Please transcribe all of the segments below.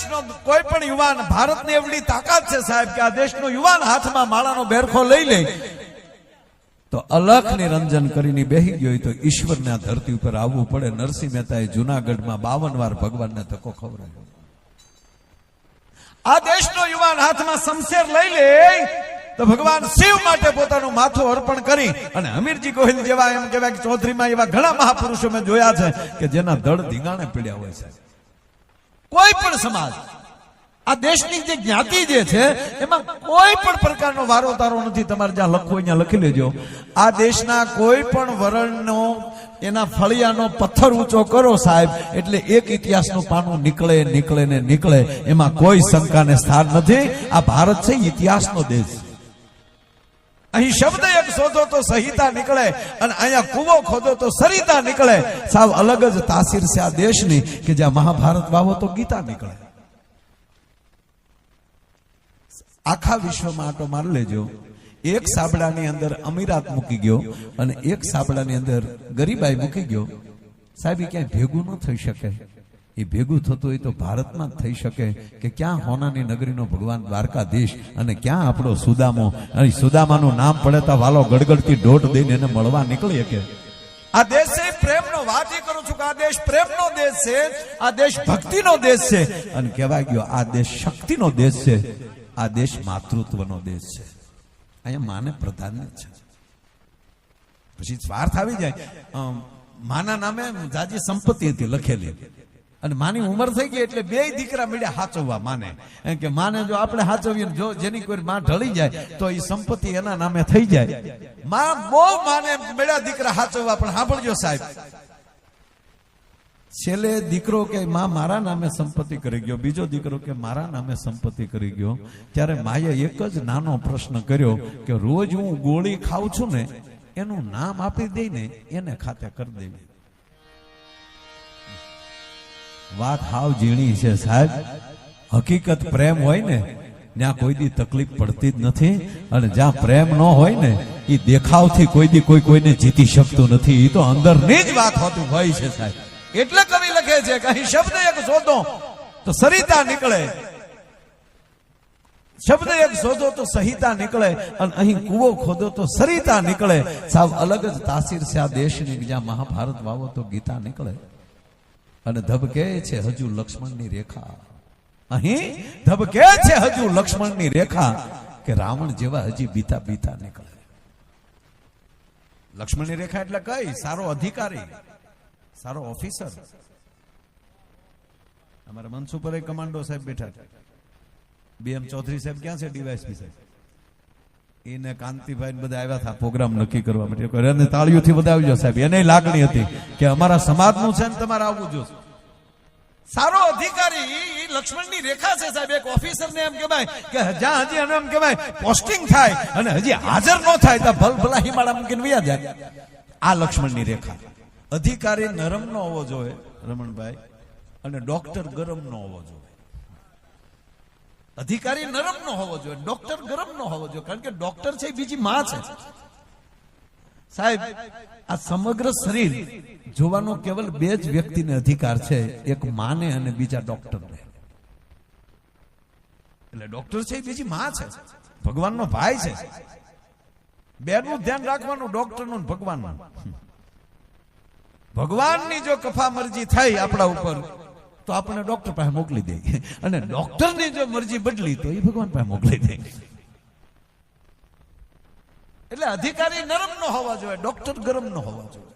દેશનો કોઈ પણ યુવાન, ભારતની એવડી તાકાત છે સાહેબ કે આ દેશનો યુવાન હાથમાં માળાનો બેરખો લઈ લે. તો અલખ નિરંજન કરીને બેહી ગયો તો ઈશ્વરને ધરતી ઉપર આવવું પડે. નરસિંહ મહેતાએ જુનાગઢમાં બાવન વાર ભગવાનને ધક્કો ખવડાવ્યો. આ દેશનો યુવાન હાથમાં શમશેર લઈ લે તો ભગવાન શિવ માટે પોતાનું માથું અર્પણ કરી અને હમીરજી ગોહિલ જેવા એમ કહેવાય કે ચૌધરીમાં એવા ઘણા મહાપુરુષો મેં જોયા છે કે જેના દળ ધીંગાણે પીડ્યા હોય છે. કોઈ પણ સમાજ, આ દેશની જે જ્ઞાતિ જે છે, એમાં કોઈ પણ પ્રકારનો વારો તારો નથી. તમારે જ્યાં લખવું હોય ત્યાં લખી લેજો. આ દેશના કોઈ પણ વરણનો, એના ફળિયાનો પથ્થર ઊંચો કરો સાહેબ, એટલે એક ઇતિહાસનું પાનું નીકળે નીકળે ને નીકળે. એમાં કોઈ શંકાને સ્થાન નથી. આ ભારત છે ઇતિહાસનો દેશ. અહીં શબ્દ એક શોધો તો સહિતા નીકળે અને અહીંયા કુવો ખોદો તો સરિતા નીકળે. સાવ અલગ જ તાસીર છે આ દેશની કે જ્યાં મહાભારત વાવો તો ગીતા નીકળે. આખા વિશ્વમાં આટો મારી લેજો. એક સાબડાની અંદર અમીરાત મૂકી ગયો અને એક સાબડાની અંદર ગરીબાઈ મૂકી ગયો. સાહેબ ક્યાંય ભેગું ન થઈ શકે. એ ભેગું થતું હોય તો ભારતમાં જ થઈ શકે કે ક્યાં હોનાની નગરીનો ભગવાન દ્વારકાધીશ અને ક્યાં આપણો સુદામો. અને સુદામાનું નામ પડે તો વાલો ગડગડતી દોટ દઈને એને મળવા નીકળી શકે. આ દેશ છે પ્રેમનો વાત એ કરું છું કે આ દેશ પ્રેમનો દેશ છે આ દેશ ભક્તિનો દેશ છે. અને કહેવાય ગયો આ દેશ શક્તિનો દેશ છે આ દેશ માતૃત્વનો દેશ છે. અહીંયા માને પ્રધાન છે. પછી સ્વાર્થ આવી જાય. માના નામે જાજી સંપત્તિ હતી લખેલી. અને માની ઉંમર થઈ ગઈ એટલે બે દીકરા મળ્યા હાચવવા માને. કે માને જો આપણે હાચવીએ જો જેની કોઈ માં ઢળી જાય, તો એ સંપત્તિ એના નામે થઈ જાય. માં બહુ માને મળ્યા દીકરા હાચવવા, પણ સાંભળજો સાહેબ. છેલ્લે દીકરો કે માં મારા નામે સંપત્તિ કરી ગયો, બીજો દીકરો કે મારા નામે સંપત્તિ કરી ગયો, ત્યારે માએ એક જ નાનો પ્રશ્ન કર્યો કે રોજ હું ગોળી ખાઉં છું ને, એનું નામ આપી દઈ ને એને ખાતે કરી દેવી. વાત હાવ ઝીણી છે સાહેબ. હકીકત પ્રેમ હોય ને, ત્યાં કોઈ દી તકલીફ પડતી જ નથી અને જ્યાં પ્રેમ ન હોય ને એ દેખાવથી કોઈ દી કોઈ કોઈને જીતી શકતું નથી. એ તો અંદરની જ વાત હોતી હોય છે સાહેબ. એટલે કવિ લખે છે કે અહીં શબ્દ એક શોધો તો સરિતા નીકળે. શબ્દ એક શોધો તો સહિતા નીકળે અને અહીં કુવો ખોદો તો સરિતા નીકળે. સાવ અલગ જ તાસીર છે આ દેશની. જ્યાં મહાભારત વાવો તો ગીતા નીકળે. અને ધબકે છે હજુ લક્ષ્મણની રેખા. અહીં ધબકે છે હજુ લક્ષ્મણની રેખા કે રાવણ જેવા હજી બીતા બીતા નીકળે. લક્ષ્મણની રેખા એટલે કઈ? સારો અધિકારી, સારો ઓફિસર. અમારા મનસુપર કમાન્ડો સાહેબ બેઠા છે. બીએમ ચૌધરી સાહેબ ક્યાં છે? ડીવાયસપી સાહેબ. એને કાંતિભાઈ બધા આવ્યા હતા. પ્રોગ્રામ નક્કી કરવા માટે. એને તાળીઓથી બધા સાહેબ. એને લાગણી હતી કે અમારા સમાજનું છે ને તમારે આવવું જોશે. સારો અધિકારી એ લક્ષ્મણની રેખા છે સાહેબ. એક ઓફિસર ને એમ કહેવાય કે જ્યાં હજી એને એમ કહેવાય પોસ્ટિંગ થાય અને હજી હાજર ન થાય તો ભલ ભલા હિમાળા મૂકીને વ્યા જાય. આ લક્ષ્મણની રેખા. અધિકારી નરમ નો હોવો જોઈએ, રમણભાઈ, અને ડોક્ટર ગરમ નો હોવો જોઈએ. અધિકારી નરમ નો હોવો જોઈએ, ડોક્ટર ગરમ નો હોવો જોઈએ, કારણ કે ડોક્ટર છે બીજી માં છે. સાહેબ, આ સમગ્ર શરીર જોવાનો કેવલ બે જ વ્યક્તિને અધિકાર છે, એક માને અને બીજા ડોક્ટરને. એટલે ડોક્ટર છે બીજી માં છે, ભગવાનનો ભાઈ છે. બેનું ધ્યાન રાખવાનું, ડોક્ટરનું ને ભગવાનનું. ભગવાનની જો કફા મરજી થઈ આપણા ઉપર તો આપણે ડોક્ટર પાસે મોકલી દે. અને ડોક્ટરની જો મરજી બદલી, તો એ ભગવાન પાસે મોકલી દે. એટલે અધિકારી નરમ નો હોવા જોઈએ, ડોક્ટર ગરમ નો હોવા જોઈએ.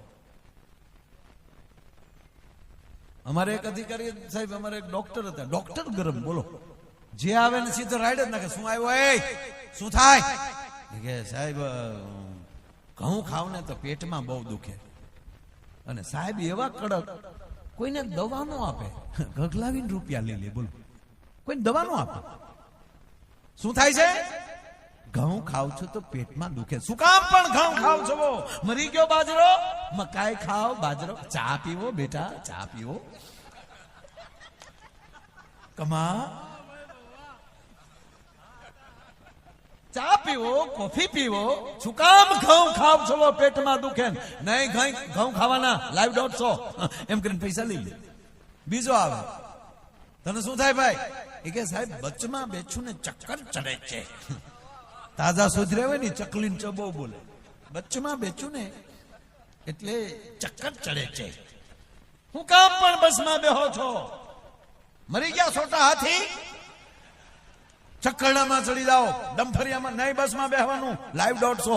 અમારે એક અધિકારી, સાહેબ, અમારે એક ડોક્ટર હતા. ડોક્ટર ગરમ, બોલો. જે આવે ને સીધો રાઈડ જ નાખે. શું આવ્યો? એ, શું થાય? કે, સાહેબ ઘઉં ખાવ ને તો પેટમાં બહુ દુખે. અને સાહેબ, એવા કડક કોઈને દવા નો આપે. ગગલાવીને રૂપિયા લઈ લે, બોલો. કોઈને દવા નો આપે. શું થાય છે? ઘઉં ખાવ છો તો પેટમાં દુખે. શું કામ પણ ઘઉં ખાવ છો મરી ગયો બાજરો? મકાઈ ખાવ બાજરો. ચા પીવો બેટા, ચા પીવો. કમા ચા પીવો, કોફી પીવો. શું કામ ઘઉં ખાવ છો પેટમાં દુખે? નહીં ઘઉં ખાવાના લાઈવ દોઢસો એમ કરીને પૈસા લઈ લે. બીજો આવે. તને શું થાય ભાઈ? એ કે સાહેબ બચમાં બેઠું ને ચક્કર ચડે છે. તાજા સુધરે હોય ને, ચકલીન ચબો બોલે. બચમાં બેચું ને એટલે ચક્કર ચડે છે. હું કામ પણ બસમાં બેહો છો. મરી ગયા છોટા હાથી? ચક્કરડામાં ચડી જાઓ. ડમફરિયામાં નહીં, બસમાં બેહવાનું. લાઈવ દોઢસો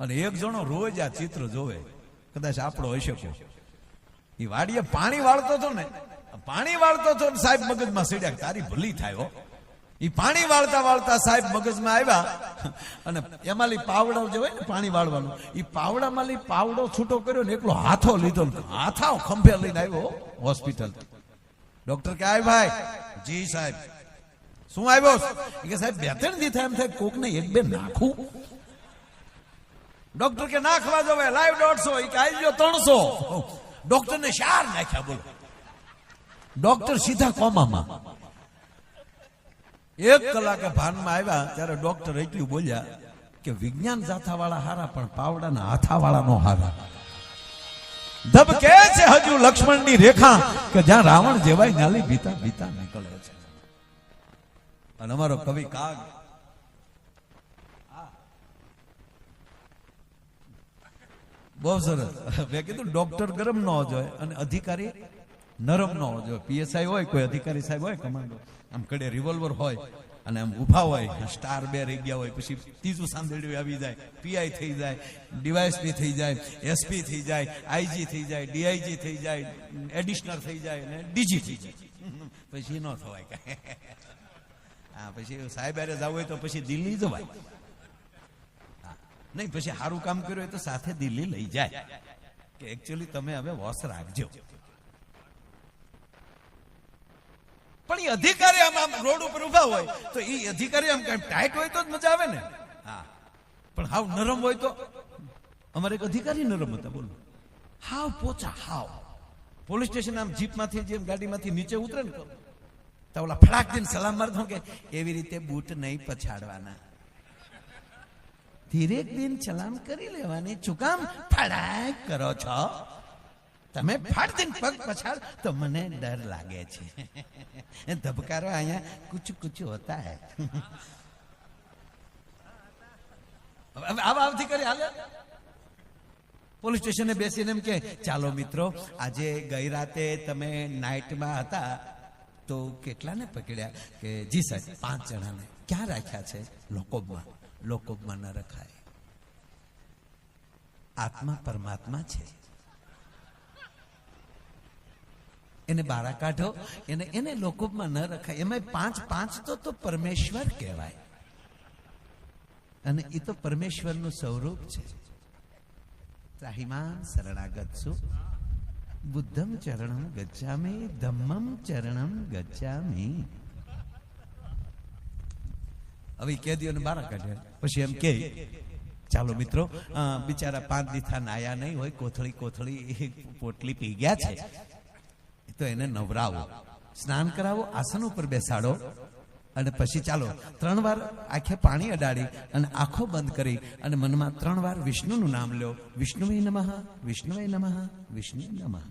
અને એક જણો રોજ આ ચિત્ર જોવે. કદાચ આપણો હોઈ શકે એ વાડીએ પાણી વાળતો હતો ને. પાણી વાળતો હતો ને સાહેબ મગજમાં સીડ્યા તારી ભલી થાય એ પાણી વાળતા વાળતા સાહેબ મગજમાં આવ્યા. અને એમાં પાવડો જે હોય ને પાણી વાળવાનું એ પાવડામાં પાવડો છૂટો કર્યો ને એકલો હાથો લીધો હાથાઓ ખંભે લઈને આવ્યો હોસ્પિટલ ડોક્ટર કે, આય ભાઈ. જી સાહેબ. શું આવ્યો? કે સાહેબ, બે ત્રણ દી થાય એમ થાય કોકને એક બે નાખું. ડોક્ટર કે નાખવા જવે લાઈવ દોઢસો કે આવી ગયો ત્રણસો. ડોક્ટર ને શાર નાખ્યા, બોલો. ડોક્ટર સીધા કોમામાં. એક કલાકે ભાનમાં આવ્યા, ત્યારે ડોક્ટર એટલું બોલ્યા કે વિજ્ઞાન જાથાવાળા હારા, પણ પાવડાના હાથાવાળા નો હારા. ધબકે છે હજુ લક્ષ્મણની રેખા, કે જ્યાં રાવણ જેવાય નાલી બીતા બીતા નીકળે છે. અને અમારો કવિ કાગ. બહુ સરસ. મેં કીધું ડોક્ટર ગરમ ન હોવો જોઈએ અને અધિકારી નરમ ન હોવો જોઈએ. પીએસઆઈ હોય, કોઈ અધિકારી સાહેબ હોય, કમાન્ડો. આમ કડે રિવોલ્વર હોય અને આમ ઊભા હોય સ્ટાર બે રહી ગયા હોય, પછી ત્રીજું સાંભળ્યું આવી જાય પીઆઈ થઈ જાય ડીવાયસપી થઈ જાય એસપી થઈ જાય આઈજી થઈ જાય ડીઆઈજી થઈ જાય એડિશનર થઈ જાય અને ડીજી થઈ જાય. પછી ન થવાય કાંઈ. હા, પછી સાહેબ અરે જવું હોય તો પછી દિલ્હી જવાય. નહીં, પછી સારું કામ કર્યું હોય તો સાથે દિલ્હી લઈ જાય. કે એકચ્યુઅલી તમે હવે વોશ રાખજો. પણ એ અધિકારી આમ આમ રોડ ઉપર ઊભા હોય તો એ અધિકારી આમ કઈ ટાઈટ હોય તો જ મજા આવે ને? હા. પણ હાવ નરમ હોય તો? અમારે એક અધિકારી નરમ હતા, બોલો. હાવ પોચા, હાવ. પોલીસ સ્ટેશન આમ જીપમાંથી જેમ ગાડીમાંથી નીચે ઉતરે ને તો ઓલા ફડાક દઈને સલામ મારતો કે, એવી રીતે બૂટ નહીં પછાડવાના. ધીરેક દિન સલામ કરી લેવાની. ચુકામ ફડાક કરો છો? તમે ફાટ દિન પગ પછાડ. તો મને ડર લાગે છે. ધબકારો અહીંયા કુછ કુછ હોતા હે. આવા આવતી કરી, હાલે. પોલીસ સ્ટેશને બેસીને એમ કે, ચાલો મિત્રો, આજે ગઈ રાતે તમે નાઇટમાં હતા. તો કેટલાને પકડ્યા કે, જી સાહેબ, પાંચ જણાને. ક્યાં રાખ્યા છે? લોકોબમાં લોકોબમાં ન રખાય. આત્મા પરમાત્મા છે. એને બારા કાઢો, એને એને લોકોમાં ન રખાય. એમાં પાંચ પાંચ તો તો પરમેશ્વર કહેવાય. અને એ તો પરમેશ્વરનું સ્વરૂપ છે. ત્રાહિમાન શરણાગત છું. બુદ્ધમ ચરણમ ગચ્છામે ધમ્મમ ચરણમ ગચ્છામે હવે કેદીઓને બારા કાઢે. પછી એમ કે, ચાલો મિત્રો બિચારા પાંચ દીથા નાયા નહીં હોય, કોથળી કોથળી પોટલી પી ગયા છે. તો એને નવરાવો. સ્નાન કરાવો, આસન ઉપર બેસાડો. અને પછી ચાલો, ત્રણ વાર આંખે પાણી અડાડી અને આંખો બંધ કરી અને મનમાં ત્રણ વાર વિષ્ણુનું નામ લ્યો. વિષ્ણુવે નમઃ વિષ્ણુવે નમઃ વિષ્ણુ નમઃ.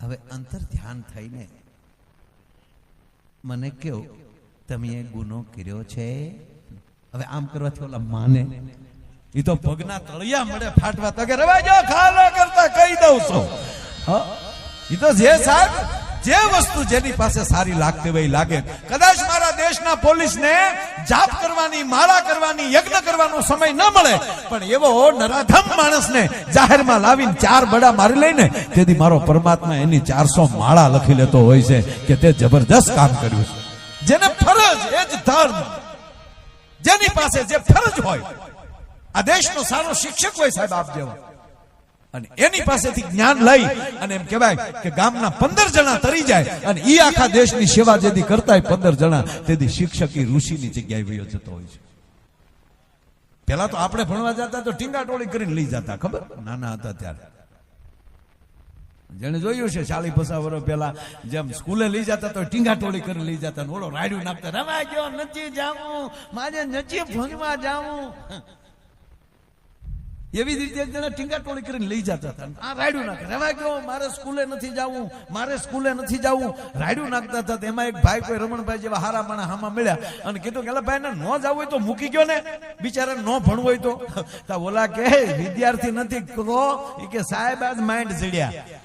હવે અંતર ધ્યાન થઈને મને કયો, તમે ગુનો કર્યો છે? હવે આમ કરવાથી ઓલા માને એ તો પગના તળિયા મળે ફાટવા તો કે રવા જાઓ ખાલો કરતા કહી દઉં છું. એ તો જે સાહેબ જે વસ્તુ જેની પાસે સારી લાગતી હોય લાગે. કદાચ મારા દેશના પોલીસને જાપ કરવાની, માળા કરવાની, યજ્ઞ કરવાનો સમય ન મળે, પણ એવો નરાધમ માણસને જાહેરમાં લાવીને ચાર બડા મારી લઈને તેથી મારો પરમાત્મા એની ચારસો માળા લખી લેતો હોય છે કે તે જબરદસ્ત કામ કર્યું છે. જેને ફરજ એ જ ધર્મ. જેની પાસે જે ફરજ હોય, આ દેશનો સારો શિક્ષક હોય સાહેબ આપ જેવો. અને એની પાસેથી જ્ઞાન લઈ અને એમ કહેવાય કે ગામના પંદર જણા તરી જાય અને એ આખા દેશની સેવા જેથી કરતા હોય પંદર જણા, તેથી શિક્ષક એ ઋષિની જગ્યાએ વયો જતો હોય છે. પેલા તો આપણે ભણવા જતા તો ટીંગા ટોળી કરીને લઈ જતા, ખબર? નાના હતા ત્યારે. જેને જોયું છે ચાલી પચાસ વર્ષ પહેલા જેમ સ્કૂલે લઈ જતા તો ટીંગા ટોળી કરીને લઈ જતા ઓળો રાડ્યું નાખતા, રવા ગયો, નથી જાવું, મારે નથી ભણવા જાવું. એવી રીતે એક જણા ટીંગાટોળી કરીને લઈ જતા હતા. આ રાયડું નાખે. રેવા ગયો મારે સ્કૂલે નથી જવું, મારે સ્કૂલે નથી જવું. રાયડું નાખતા હતા એમાં એક ભાઈ કોઈ રમણભાઈ જેવા હારા માણા હામાં મળ્યા અને કીધું કે ભાઈ ને ન જવું હોય તો મૂકી ગયો ને. બિચારા ન ભણવું હોય તો. ઓલા કે વિદ્યાર્થી નથી કરો એ કે, સાહેબ, આજ માઇન્ડ જડ્યા